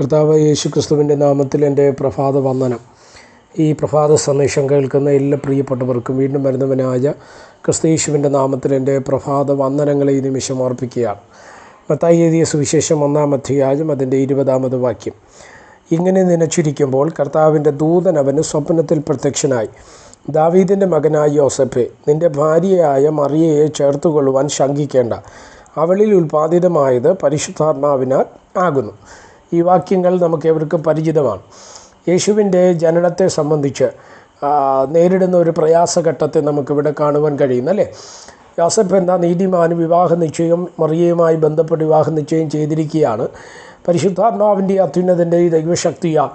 കർത്താവ് യേശു ക്രിസ്തുവിന്റെ നാമത്തിൽ എന്റെ പ്രഭാത വന്ദനം. ഈ പ്രഭാത സന്ദേശം കേൾക്കുന്ന എല്ലാ പ്രിയപ്പെട്ടവർക്കും വീണ്ടും വരുന്നവനായ ക്രിസ്തയേശുവിന്റെ നാമത്തിൽ എന്റെ പ്രഭാത വന്ദനങ്ങളെ ഈ നിമിഷം അർപ്പിക്കുകയാണ്. മത്തായി എഴുതിയ സുവിശേഷം ഒന്നാം അധ്യായം അതിന്റെ ഇരുപതാമത് വാക്യം. ഇങ്ങനെ നനച്ചിരിക്കുമ്പോൾ കർത്താവിന്റെ ദൂതൻ അവന് സ്വപ്നത്തിൽ പ്രത്യക്ഷനായി. ദാവീദിന്റെ മകനായ യോസഫെ നിന്റെ ഭാര്യയായ മറിയയെ ചേർത്തുകൊള്ളുവാൻ ശങ്കിക്കേണ്ട. അവളിൽ ഉൽപ്പാദിതമായത് പരിശുദ്ധാത്മാവിനാൽ ആകുന്നു. ഈ വാക്യങ്ങൾ നമുക്ക് ഏവർക്കും പരിചിതമാണ്. യേശുവിന്റെ ജനനത്തെ സംബന്ധിച്ച് നേരിടുന്ന ഒരു പ്രയാസഘട്ടത്തെ നമുക്കിവിടെ കാണുവാൻ കഴിയുന്നു അല്ലേ യോസഫ് എന്ന നീതിമാൻ വിവാഹ നിശ്ചയം മറിയയുമായി ബന്ധപ്പെട്ട് വിവാഹ നിശ്ചയം ചെയ്തിരിക്കുകയാണ്. പരിശുദ്ധാത്മാവിന്റെ അത്യുന്നതിന്റെ ഈ ദൈവശക്തിയാൽ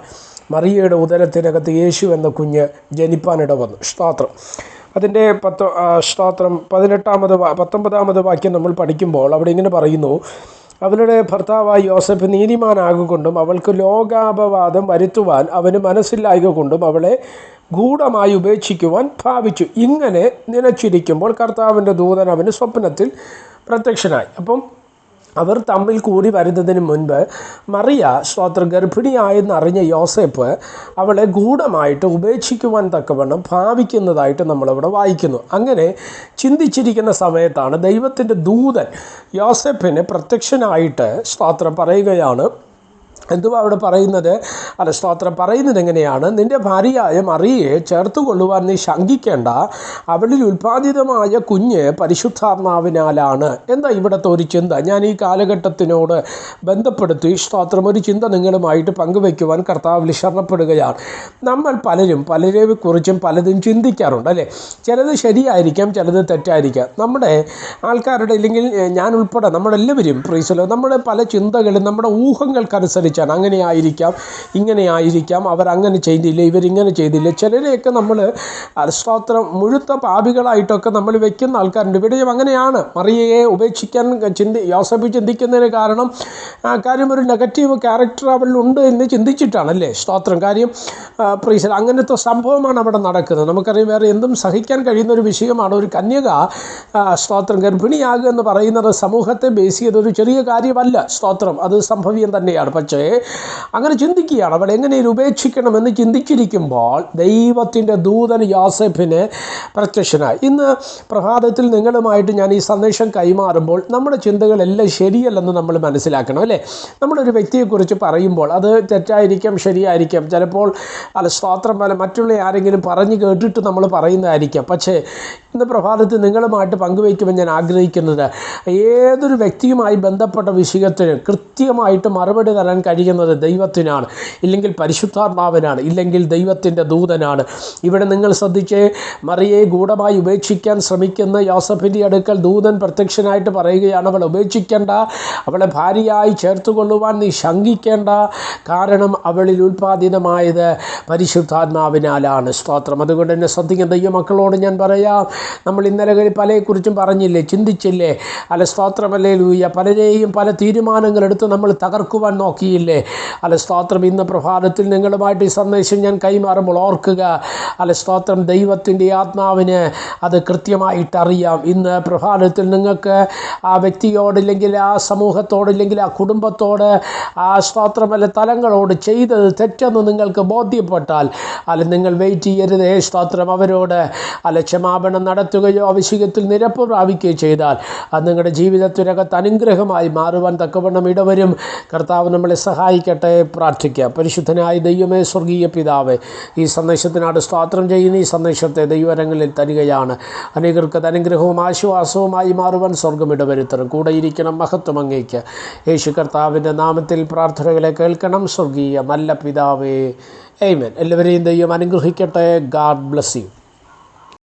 മറിയയുടെ ഉദരത്തിനകത്ത് യേശു എന്ന കുഞ്ഞ് ജനിപ്പാനിട വന്നു. സ്ത്രോത്രം അതിന്റെ പത്ത് സ്ത്രോത്രം പതിനെട്ടാമത് പത്തൊമ്പതാമത് വാക്യം നമ്മൾ പഠിക്കുമ്പോൾ അവിടെ ഇങ്ങനെ പറയുന്നു അവളുടെ ഭർത്താവായ യോസഫ് നീതിമാനാകൊണ്ടും അവൾക്ക് ലോകാപവാദം വരുത്തുവാൻ അവന് മനസ്സിലായക കൊണ്ടും അവളെ ഗൂഢമായി ഉപേക്ഷിക്കുവാൻ ഭാവിച്ചു. ഇങ്ങനെ നിലച്ചിരിക്കുമ്പോൾ കർത്താവിന്റെ ദൂതൻ അവന് സ്വപ്നത്തിൽ പ്രത്യക്ഷനായി. അപ്പം അവർ തമ്മിൽ കൂടി വരുന്നതിന് മുൻപ് മറിയ സ്തോത്ര ഗർഭിണിയായെന്നറിഞ്ഞ യോസേപ്പ് അവളെ ഗൂഢമായിട്ട് ഉപേക്ഷിക്കുവാൻ തക്കവണ്ണം ഭാവിക്കുന്നതായിട്ട് നമ്മളവിടെ വായിക്കുന്നു. അങ്ങനെ ചിന്തിച്ചിരിക്കുന്ന സമയത്താണ് ദൈവത്തിന്റെ ദൂതൻ യോസെപ്പിന് പ്രത്യക്ഷനായിട്ട് സ്വാത്രം പറയുകയാണ് എന്തുവാ അവിടെ പറയുന്നത്? അല്ല സ്തോത്രം. പറയുന്നത് എങ്ങനെയാണ്? നിന്റെ ഭാര്യയായ മറിയെ ചേർത്ത് കൊള്ളുവാൻ നീ ശങ്കിക്കേണ്ട. അവളിൽ ഉൽപ്പാദിതമായ കുഞ്ഞ് പരിശുദ്ധാത്മാവിനാലാണ്. എന്താ ഇവിടുത്തെ ഒരു ചിന്ത? ഞാൻ ഈ കാലഘട്ടത്തിനോട് ബന്ധപ്പെടുത്തി സ്തോത്രം ഒരു ചിന്ത നിങ്ങളുമായിട്ട് പങ്കുവയ്ക്കുവാൻ കർത്താവ് ശരണപ്പെടുകയാണ്. നമ്മൾ പലരും പലരെ കുറിച്ചും പലതും ചിന്തിക്കാറുണ്ട് അല്ലേ? ചിലത് ശരിയായിരിക്കാം ചിലത് തെറ്റായിരിക്കാം. നമ്മുടെ ആൾക്കാരുടെ ഇല്ലെങ്കിൽ ഞാൻ ഉൾപ്പെടെ നമ്മളെല്ലാവരും പ്രീസലോ നമ്മുടെ പല ചിന്തകളും നമ്മുടെ ഊഹങ്ങൾക്കനുസരിച്ചാണ് അങ്ങനെ ആയിരിക്കാം ഇങ്ങനെ ആയിരിക്കാം. അവരങ്ങനെ ചെയ്തില്ല ഇവരിങ്ങനെ ചെയ്തില്ല. ചിലരെയൊക്കെ നമ്മൾ സ്തോത്രം മുഴുത്ത പാപികളായിട്ടൊക്കെ നമ്മൾ വെക്കുന്ന ആൾക്കാരുണ്ട്. ഇവിടെയും അങ്ങനെയാണ്. മറിയയെ ഉപേക്ഷിക്കാൻ ചിന്തി യോസഫ് ചിന്തിക്കുന്നതിന് കാരണം കാര്യം ഒരു നെഗറ്റീവ് ക്യാരക്ടർ അവളിലുണ്ട് എന്ന് ചിന്തിച്ചിട്ടാണല്ലേ സ്തോത്രം കാര്യം പ്രീസൽ അങ്ങനത്തെ സംഭവമാണ് അവിടെ നടക്കുന്നത്. നമുക്കറിയാം വേറെ എന്തും സഹിക്കാൻ കഴിയുന്ന ഒരു വിഷയമാണ് ഒരു കന്യക സ്തോത്രം ഗർഭിണിയാകുക എന്ന് പറയുന്നത് സമൂഹത്തെ ബേസ് ചെയ്തൊരു ചെറിയ കാര്യമല്ല സ്തോത്രം അത് സംഭവ്യം തന്നെയാണ്. പക്ഷേ അങ്ങനെ ചിന്തിക്കുകയാണ്. അവൾ എങ്ങനെ ഉപേക്ഷിക്കണമെന്ന് ചിന്തിച്ചിരിക്കുമ്പോൾ ദൈവത്തിന്റെ ദൂതൻ യാസഫിന് പ്രത്യക്ഷനായി. ഇന്ന് പ്രഭാതത്തിൽ നിങ്ങളുമായിട്ട് ഞാൻ ഈ സന്ദേശം കൈമാറുമ്പോൾ നമ്മുടെ ചിന്തകളെല്ലാം ശരിയല്ലെന്ന് നമ്മൾ മനസ്സിലാക്കണം അല്ലേ? നമ്മളൊരു വ്യക്തിയെക്കുറിച്ച് പറയുമ്പോൾ അത് തെറ്റായിരിക്കാം ശരിയായിരിക്കാം. ചിലപ്പോൾ അല്ല സ്തോത്രം പോലെ മറ്റുള്ള ആരെങ്കിലും പറഞ്ഞു കേട്ടിട്ട് നമ്മൾ പറയുന്നതായിരിക്കാം. പക്ഷേ ഇന്ന് പ്രഭാതത്തിൽ നിങ്ങളുമായിട്ട് പങ്കുവയ്ക്കുമ്പോൾ ഞാൻ ആഗ്രഹിക്കുന്നത് ഏതൊരു വ്യക്തിയുമായി ബന്ധപ്പെട്ട വിഷയത്തിന് കൃത്യമായിട്ട് മറുപടി തരാൻ കഴിയുന്നത് ദൈവത്തിനാണ്. ഇല്ലെങ്കിൽ പരിശുദ്ധാത്മാവിനാണ്. ഇല്ലെങ്കിൽ ദൈവത്തിന്റെ ദൂതനാണ്. ഇവിടെ നിങ്ങൾ ശ്രദ്ധിച്ച് മറിയെ ഗൂഢമായി ഉപേക്ഷിക്കാൻ ശ്രമിക്കുന്ന യോസഫിന്റെ അടുക്കൽ ദൂതൻ പ്രത്യക്ഷനായിട്ട് പറയുകയാണ് അവൾ ഉപേക്ഷിക്കേണ്ട. അവളെ ഭാര്യയായി ചേർത്തുകൊള്ളുവാൻ നീ ശങ്കിക്കേണ്ട. കാരണം അവളിൽ ഉൽപ്പാദിതമായത് പരിശുദ്ധാത്മാവിനാലാണ്. സ്തോത്രം. അതുകൊണ്ട് തന്നെ ശ്രദ്ധിക്കുന്ന ദൈവമക്കളോട് ഞാൻ പറയാം നമ്മൾ ഇന്നലെ പലയെക്കുറിച്ചും പറഞ്ഞില്ലേ? ചിന്തിച്ചില്ലേ? അല്ല സ്തോത്രമല്ലേ ലൂയ്യ പലരെയും പല തീരുമാനങ്ങൾ എടുത്ത് നമ്മൾ തകർക്കുവാൻ നോക്കിയില്ലേ. അല്ല സ്തോത്രം ഇന്ന് പ്രഭാതത്തിൽ നിങ്ങളുമായിട്ട് ഈ സന്ദേശം ഞാൻ കൈമാറുമ്പോൾ ഓർക്കുക അല്ല സ്തോത്രം ദൈവത്തിന്റെ ആത്മാവിന് അത് കൃത്യമായിട്ട് അറിയാം. ഇന്ന് പ്രഭാതത്തിൽ നിങ്ങൾക്ക് ആ വ്യക്തിയോട് ഇല്ലെങ്കിൽ ആ സമൂഹത്തോട് ഇല്ലെങ്കിൽ ആ കുടുംബത്തോട് ആ സ്തോത്രമല്ല തലങ്ങളോട് ചെയ്തത് തെറ്റെന്ന് നിങ്ങൾക്ക് ബോധ്യപ്പെട്ടാൽ അല്ല നിങ്ങൾ വെയിറ്റ് ചെയ്യരുത് ഏ സ്തോത്രം അവരോട് അല്ല ക്ഷമാപണം നടത്തുകയോ അവിഷയത്തിൽ നിരപ്പ് പ്രാപിക്കുകയോ ചെയ്താൽ അത് നിങ്ങളുടെ ജീവിതത്തിനകത്ത് അനുഗ്രഹമായി മാറുവാൻ തക്കവണ്ണം ഇടവരും. കർത്താവ് നമ്മളെ സഹായിക്കട്ടെ പ്രാർത്ഥിക്കാം. പരിശുദ്ധനായ ദൈവമേ സ്വർഗീയ പിതാവേ ഈ സന്ദേശത്തിനാട് സ്വാത്രം ചെയ്യുന്ന. ഈ സന്ദേശത്തെ ദൈവരങ്ങളിൽ തരികയാണ്. അനേകർക്ക് അനുഗ്രഹവും ആശ്വാസവുമായി മാറുവാൻ സ്വർഗം ഇടവരുത്തണം കൂടെ ഇരിക്കണം മഹത്വം അങ്ങേക്ക്. യേശു കർത്താവിന്റെ നാമത്തിൽ പ്രാർത്ഥനകളെ കേൾക്കണം. സ്വർഗീയ നല്ല പിതാവേ. എയ്മൻ എല്ലാവരെയും ദൈവം അനുഗ്രഹിക്കട്ടെ. God bless you